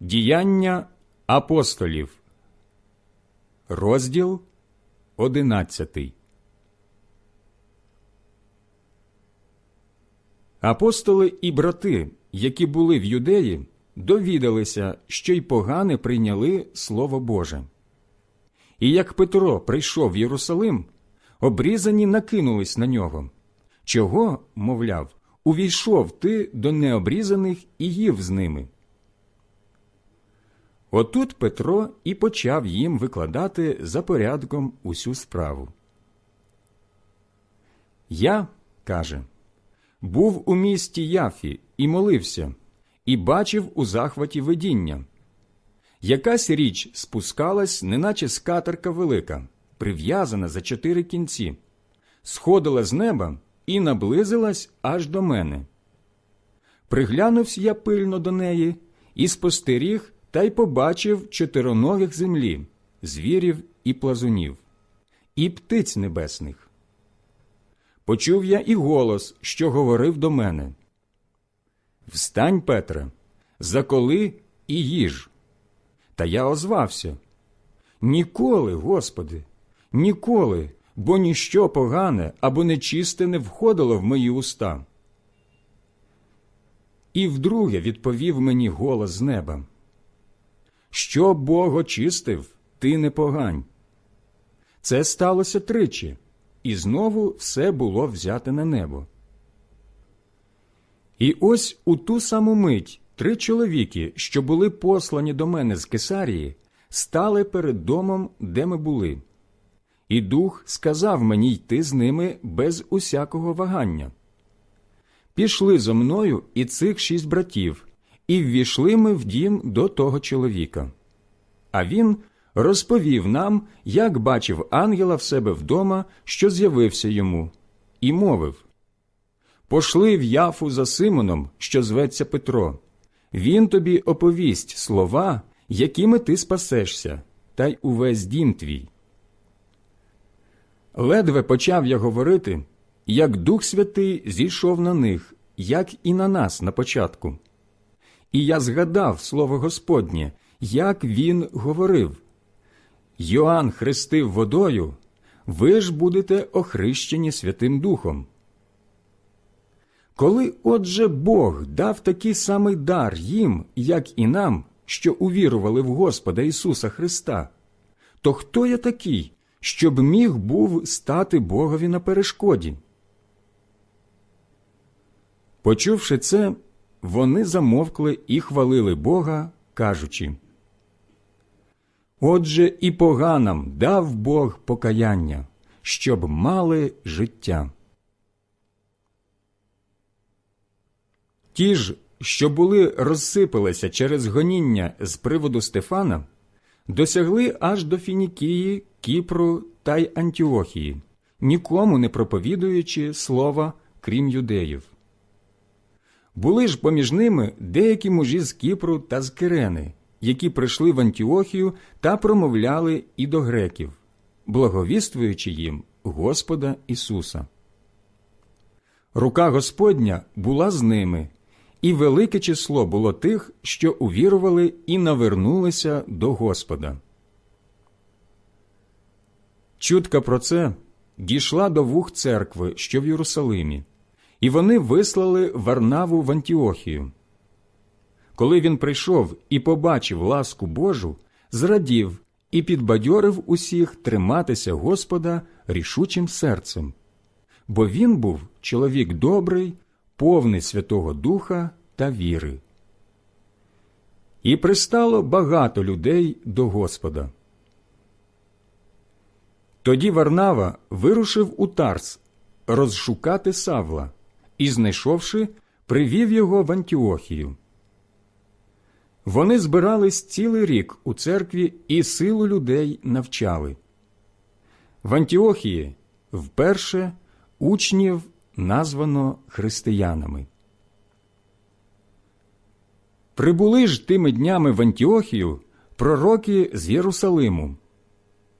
Діяння апостолів, розділ одинадцятий. Апостоли і брати, які були в юдеї, довідалися, що й погане прийняли Слово Боже. І як Петро прийшов в Єрусалим, обрізані накинулись на нього. Чого, мовляв, увійшов ти до необрізаних і їв з ними. Отут Петро і почав їм викладати за порядком усю справу. Я, каже, був у місті Яфі і молився, і бачив у захваті видіння. Якась річ спускалась, неначе скатерка велика, прив'язана за чотири кінці, сходила з неба і наблизилась аж до мене. Приглянувся я пильно до неї і спостеріг та й побачив чотироногих землі, звірів і плазунів, і птиць небесних. Почув я і голос, що говорив до мене. Встань, Петре, заколи і їж. Та я озвався. Ніколи, Господи, ніколи, бо ніщо погане або нечисте не входило в мої уста. І вдруге відповів мені голос з неба. Що Бог очистив, ти не погань. Це сталося тричі, і знову все було взяте на небо. І ось у ту саму мить три чоловіки, що були послані до мене з Кесарії, стали перед домом, де ми були. І дух сказав мені йти з ними без усякого вагання. Пішли зо мною і цих шість братів, і ввійшли ми в дім до того чоловіка. А він розповів нам, як бачив ангела в себе вдома, що з'явився йому, і мовив Пошли в яфу за Симоном, що зветься Петро. Він тобі оповість слова, якими ти спасешся, та й увесь дім твій. Ледве почав я говорити, як Дух Святий зійшов на них, як і на нас на початку. І я згадав слово Господнє, як він говорив Йоанн хрестив водою, ви ж будете охрещені Святим Духом. Коли отже Бог дав такий самий дар їм, як і нам, що увірували в Господа Ісуса Христа, то хто я такий, щоб міг був стати Богові на перешкоді? Почувши це, вони замовкли і хвалили Бога, кажучи Отже, і поганам дав Бог покаяння, щоб мали життя. Ті ж, що були розсипалися через гоніння з приводу Стефана, досягли аж до Фінікії, Кіпру та й Антіохії, нікому не проповідуючи слова, крім юдеїв. Були ж поміж ними деякі мужі з Кіпру та з Кирени, які прийшли в Антіохію та промовляли і до греків, благовіствуючи їм Господа Ісуса. Рука Господня була з ними, і велике число було тих, що увірували і навернулися до Господа. Чутка про це дійшла до вух церкви, що в Єрусалимі, і вони вислали Варнаву в Антіохію. Коли він прийшов і побачив ласку Божу, зрадів і підбадьорив усіх триматися Господа рішучим серцем, бо він був чоловік добрий, повний Святого Духа та віри. І пристало багато людей до Господа. Тоді Варнава вирушив у Тарс розшукати Савла і, знайшовши, привів його в Антіохію. Вони збирались цілий рік у церкві і силу людей навчали. В Антіохії вперше учнів названо християнами. Прибули ж тими днями в Антіохію пророки з Єрусалиму.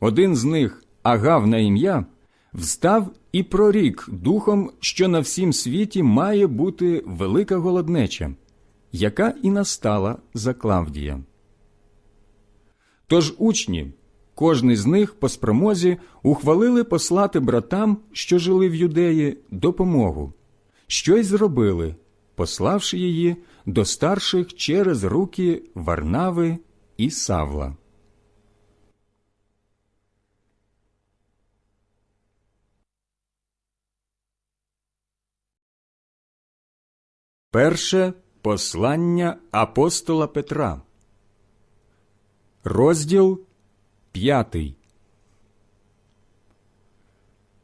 Один з них, Агав на ім'я, встав і прорік духом, що на всім світі має бути велика голоднеча, яка і настала за Клавдія. Тож учні, кожний з них по спромозі ухвалили послати братам, що жили в юдеї, допомогу, що й зробили, пославши її до старших через руки Варнави і Савла. Перше послання апостола Петра, розділ п'ятий.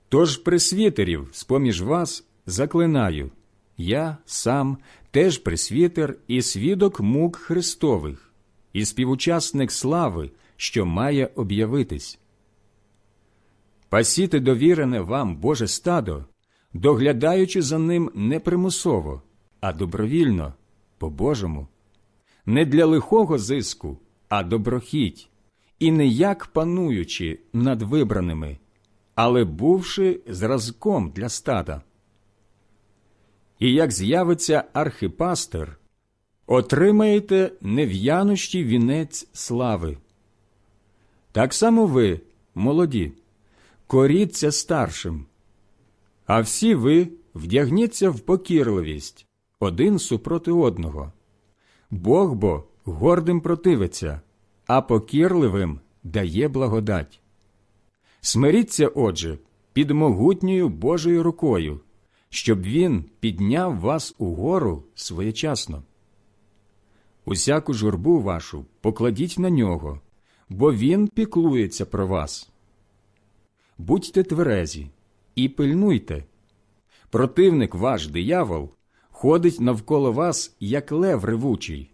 Тож пресвітерів з-поміж вас заклинаю, я сам теж пресвітер і свідок мук Христових, і співучасник слави, що має об'явитись. Пасіте довірене вам Боже стадо, доглядаючи за ним не примусово, а добровільно, по-божому, не для лихого зиску, а доброхіть, і не як пануючи над вибраними, але бувши зразком для стада. І як з'явиться архипастир, отримаєте нев'янощі вінець слави. Так само ви, молоді, коріться старшим, а всі ви вдягніться в покірливість один супроти одного. Бог бо гордим противиться, а покірливим дає благодать. Смиріться, отже, під могутньою Божою рукою, щоб він підняв вас угору своєчасно. Усяку журбу вашу покладіть на нього, бо він піклується про вас. Будьте тверезі і пильнуйте. Противник ваш диявол ходить навколо вас, як лев ревучий,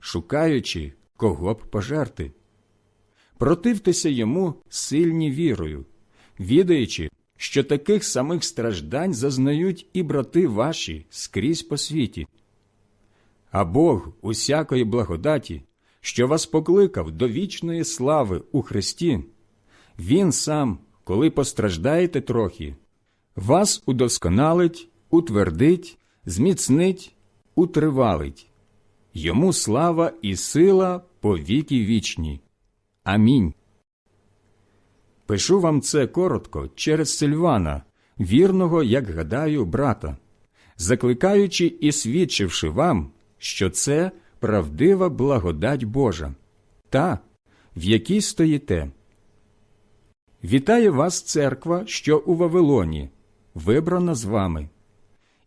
шукаючи, кого б пожерти. Противтеся йому сильні вірою, відаючи, що таких самих страждань зазнають і брати ваші скрізь по світі. А Бог усякої благодаті, що вас покликав до вічної слави у Христі, Він сам, коли постраждаєте трохи, вас удосконалить, утвердить, зміцнить, утривалить. Йому слава і сила по віки вічні. Амінь. Пишу вам це коротко через Сильвана, вірного, як гадаю, брата, закликаючи і свідчивши вам, що це правдива благодать Божа, та, в якій стоїте. Вітає вас церква, що у Вавилоні, вибрана з вами,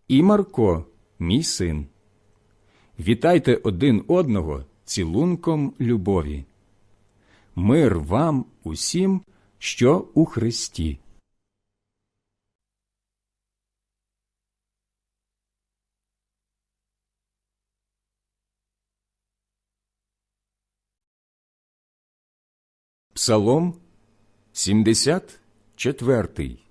і Марко, мій син. Вітайте один одного цілунком любові. Мир вам усім, що у Христі. Псалом 74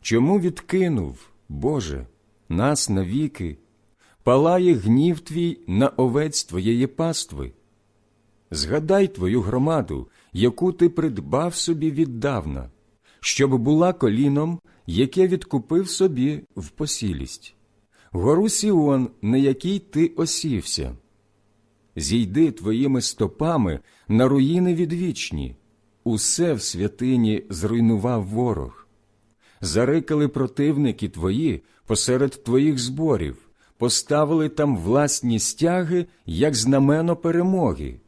Чому відкинув, Боже, нас навіки, палає гнів твій на овець твоєї пастви? Згадай твою громаду, яку ти придбав собі віддавна, щоб була коліном, яке відкупив собі в посілість, гору Сіон, на якій ти осівся. Зійди твоїми стопами на руїни відвічні, усе в святині зруйнував ворог. Зарикали противники твої посеред твоїх зборів, поставили там власні стяги, як знамено перемоги.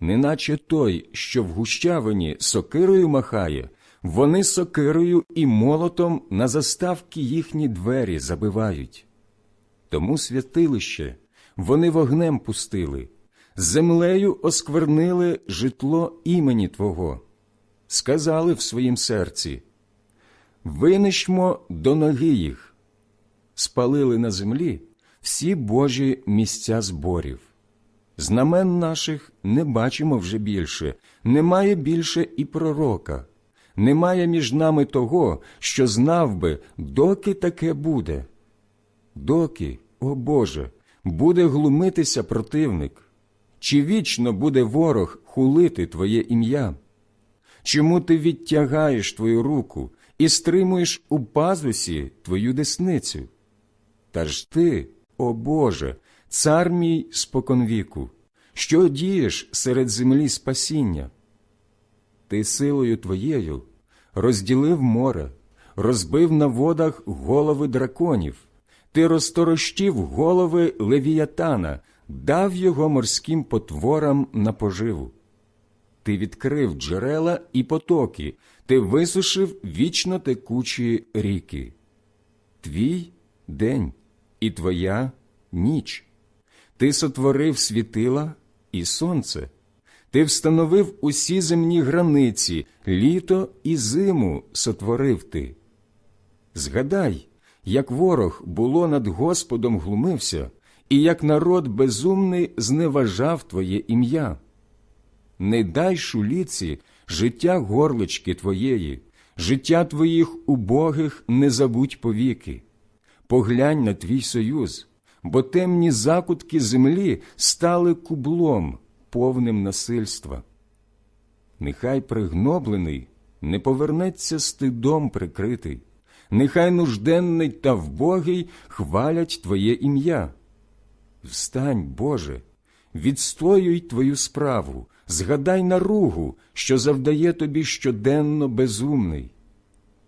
Неначе той, що в гущавині сокирою махає, вони сокирою і молотом на заставки їхні двері забивають. Тому святилище вони вогнем пустили, землею осквернили житло імені Твого, сказали в своїм серці Винищмо до ноги їх, спалили на землі всі Божі місця зборів. Знамен наших не бачимо вже більше, немає більше і пророка, немає між нами того, що знав би, доки таке буде. Доки, о Боже, буде глумитися противник, чи вічно буде ворог хулити Твоє ім'я? Чому ти відтягаєш твою руку і стримуєш у пазусі твою десницю? Та ж ти, о Боже, цар мій споконвіку, що дієш серед землі спасіння? Ти силою твоєю розділив море, розбив на водах голови драконів, ти розторощив голови левіятана, дав його морським потворам на поживу. Ти відкрив джерела і потоки, ти висушив вічно текучі ріки. Твій день і твоя ніч. Ти сотворив світила і сонце. Ти встановив усі земні границі, літо і зиму сотворив ти. Згадай, як ворог було над Господом глумився, і як народ безумний зневажав Твоє ім'я. Не дай шуліці життя горлички Твоєї, життя Твоїх убогих не забудь повіки. Поглянь на твій союз, бо темні закутки землі стали кублом, повним насильства. Нехай пригноблений не повернеться стидом прикритий, нехай нужденний та вбогий хвалять Твоє ім'я. Встань, Боже, відстоюй Твою справу, згадай наругу, що завдає тобі щоденно безумний.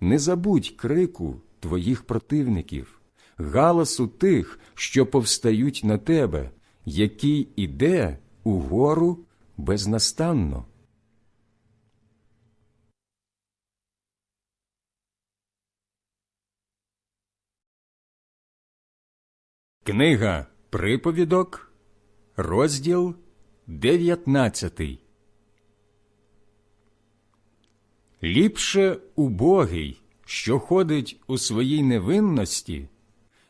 Не забудь крику Твоїх противників, галасу тих, що повстають на тебе, який іде угору безнастанно. Книга Приповідок, розділ 19 Ліпше убогий, що ходить у своїй невинності,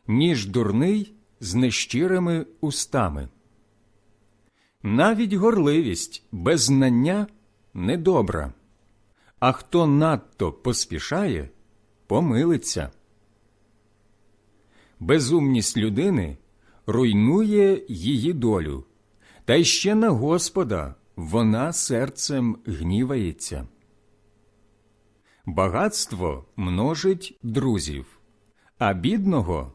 ніж дурний з нещирими устами. Навіть горливість без знання недобра, а хто надто поспішає, помилиться. Безумність людини руйнує її долю, та й ще на Господа вона серцем гнівається. Багатство множить друзів, а бідного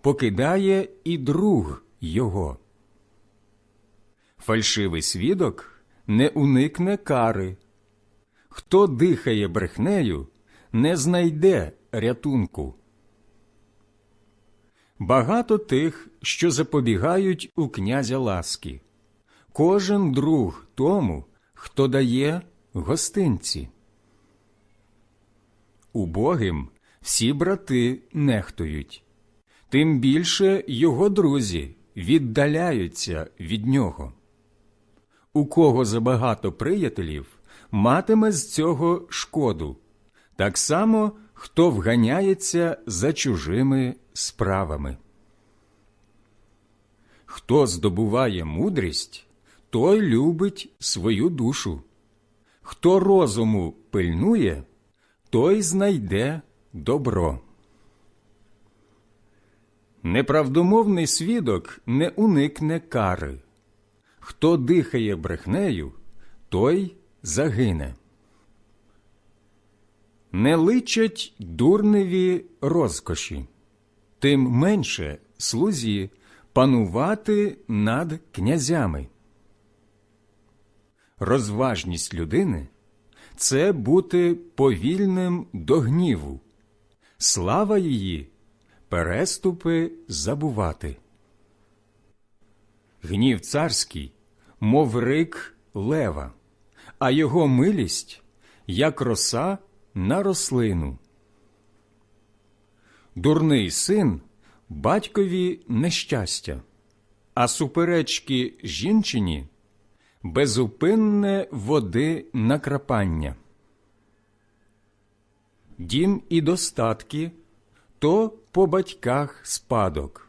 покидає і друг його. Фальшивий свідок не уникне кари. Хто дихає брехнею, не знайде рятунку. Багато тих, що запобігають у князя ласки, кожен друг тому, хто дає гостинці. Убогим всі брати нехтують, тим більше його друзі віддаляються від нього. У кого забагато приятелів, матиме з цього шкоду, так само хто вганяється за чужими справами. Хто здобуває мудрість, той любить свою душу. Хто розуму пильнує, той знайде добро. Неправдомовний свідок не уникне кари. Хто дихає брехнею, той загине. Не личать дурневі розкоші, тим менше слузі панувати над князями. Розважність людини це бути повільним до гніву, слава її переступи забувати. Гнів царський, мов рик лева, а його милість, як роса на рослину. Дурний син батькові нещастя, а суперечки жінчині безупинне води накрапання. Дім і достатки то по батьках спадок,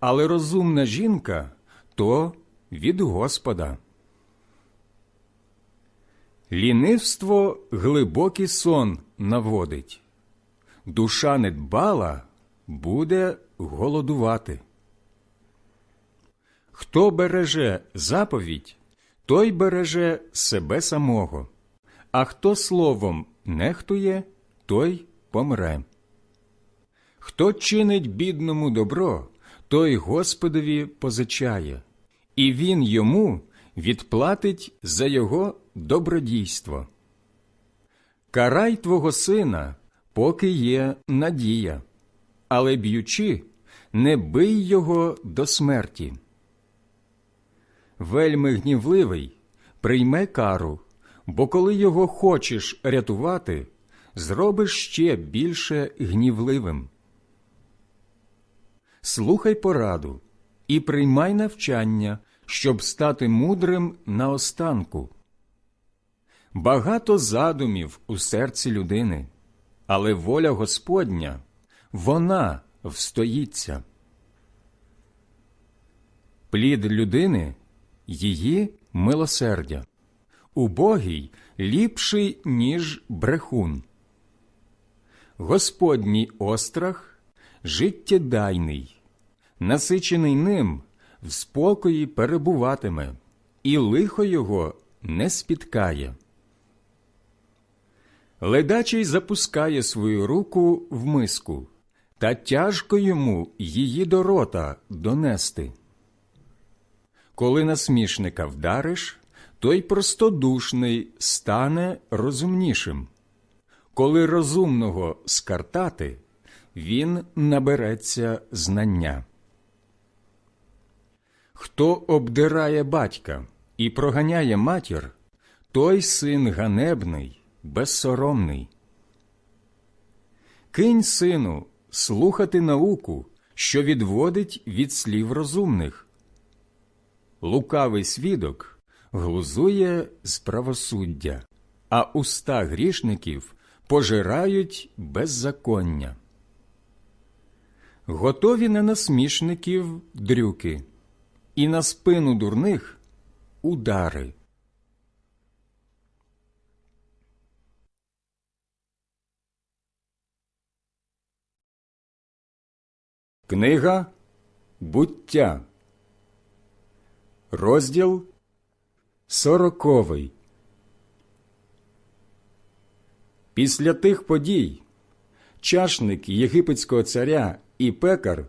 але розумна жінка то від Господа. Лінивство глибокий сон наводить, душа недбала буде голодувати. Хто береже заповідь, той береже себе самого, а хто словом нехтує, той помре. Хто чинить бідному добро, той Господові позичає, і він йому відплатить за його добродійство. Карай твого сина, поки є надія, але б'ючи, не бий його до смерті. Вельми гнівливий прийме кару, бо коли його хочеш рятувати, зробиш ще більше гнівливим. Слухай пораду і приймай навчання, щоб стати мудрим наостанку. Багато задумів у серці людини, але воля Господня, вона встоїться. Плід людини її милосердя, убогий ліпший, ніж брехун. Господній острах життєдайний, насичений ним в спокої перебуватиме, і лихо його не спіткає. Ледачий запускає свою руку в миску, та тяжко йому її до рота донести. Коли насмішника вдариш, той простодушний стане розумнішим. Коли розумного скартати, він набереться знання. Хто обдирає батька і проганяє матір, той син ганебний, безсоромний. Кинь сину слухати науку, що відводить від слів розумних. Лукавий свідок глузує з правосуддя, а уста грішників пожирають беззаконня. Готові на насмішників дрюки, і на спину дурних удари. Книга Буття, розділ сороковий. Після тих подій чашник єгипетського царя і пекар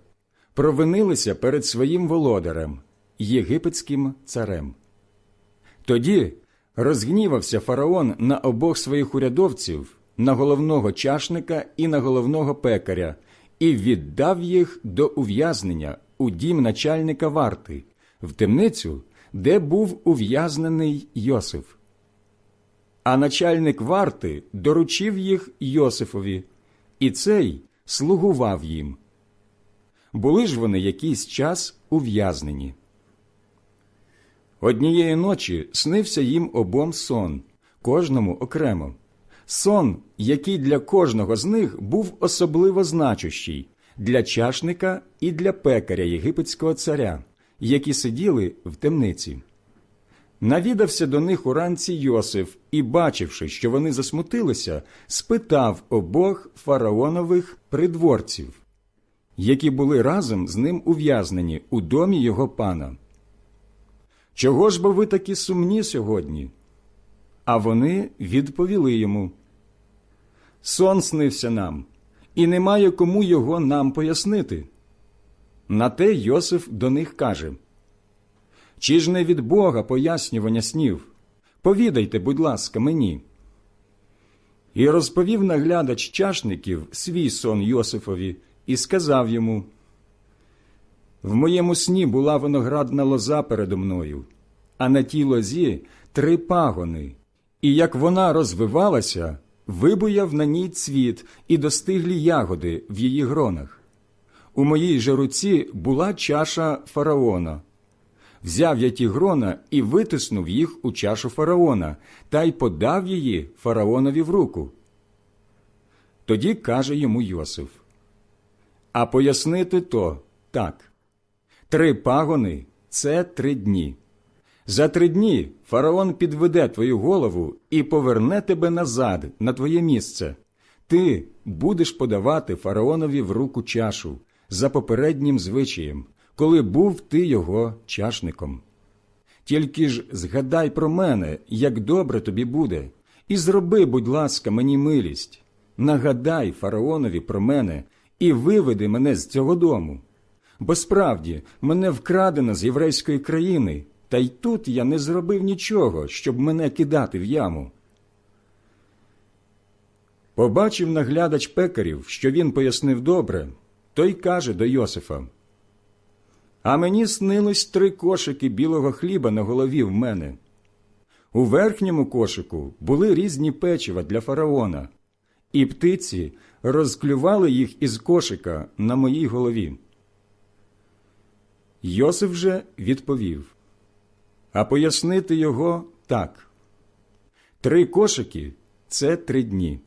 провинилися перед своїм володарем, єгипетським царем. Тоді розгнівався фараон на обох своїх урядовців, на головного чашника і на головного пекаря, і віддав їх до ув'язнення у дім начальника варти, в темницю, де був ув'язнений Йосиф. А начальник варти доручив їх Йосифові, і цей слугував їм. Були ж вони якийсь час ув'язнені. Однієї ночі снився їм обом сон, кожному окремо. Сон, який для кожного з них був особливо значущий для чашника і для пекаря єгипетського царя, які сиділи в темниці. Навідався до них уранці Йосиф і, бачивши, що вони засмутилися, спитав обох фараонових придворців, які були разом з ним ув'язнені у домі його пана. Чого ж бо ви такі сумні сьогодні? А вони відповіли йому Сон снився нам, і немає кому його нам пояснити. На те Йосиф до них каже Чи ж не від Бога пояснювання снів? Повідайте, будь ласка, мені. І розповів наглядач чашників свій сон Йосифові і сказав йому В моєму сні була виноградна лоза передо мною, а на тій лозі три пагони, і як вона розвивалася, вибуяв на ній цвіт і достиглі ягоди в її гронах. У моїй же руці була чаша фараона. Взяв я ті грона і витиснув їх у чашу фараона, та й подав її фараонові в руку. Тоді каже йому Йосиф А пояснити то так три пагони це три дні. За три дні фараон підведе твою голову і поверне тебе назад на твоє місце. Ти будеш подавати фараонові в руку чашу за попереднім звичаєм, коли був ти його чашником. Тільки ж згадай про мене, як добре тобі буде, і зроби, будь ласка, мені милість. Нагадай фараонові про мене і виведи мене з цього дому. Бо справді мене вкрадено з єврейської країни, та й тут я не зробив нічого, щоб мене кидати в яму. Побачив наглядач пекарів, що він пояснив добре, той каже до Йосифа А мені снилось три кошики білого хліба на голові в мене. У верхньому кошику були різні печива для фараона, і птиці розклювали їх із кошика на моїй голові. Йосиф же відповів, а пояснити його так. Три кошики це три дні.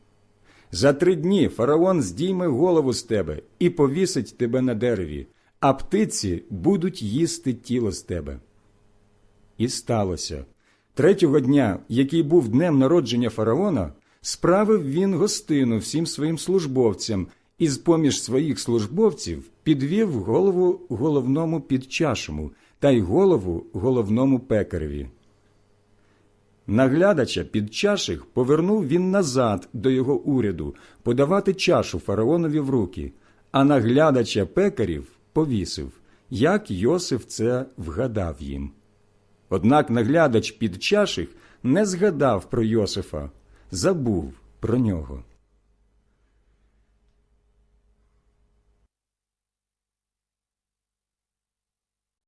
За три дні фараон здійме голову з тебе і повісить тебе на дереві, а птиці будуть їсти тіло з тебе. І сталося. Третього дня, який був днем народження фараона, справив він гостину всім своїм службовцям і з поміж своїх службовців підвів голову головному підчашому та й голову головному пекареві. Наглядача під чаших повернув він назад до його уряду подавати чашу фараонові в руки, а наглядача пекарів повісив, як Йосиф це вгадав їм. Однак наглядач під чаших не згадав про Йосифа, забув про нього.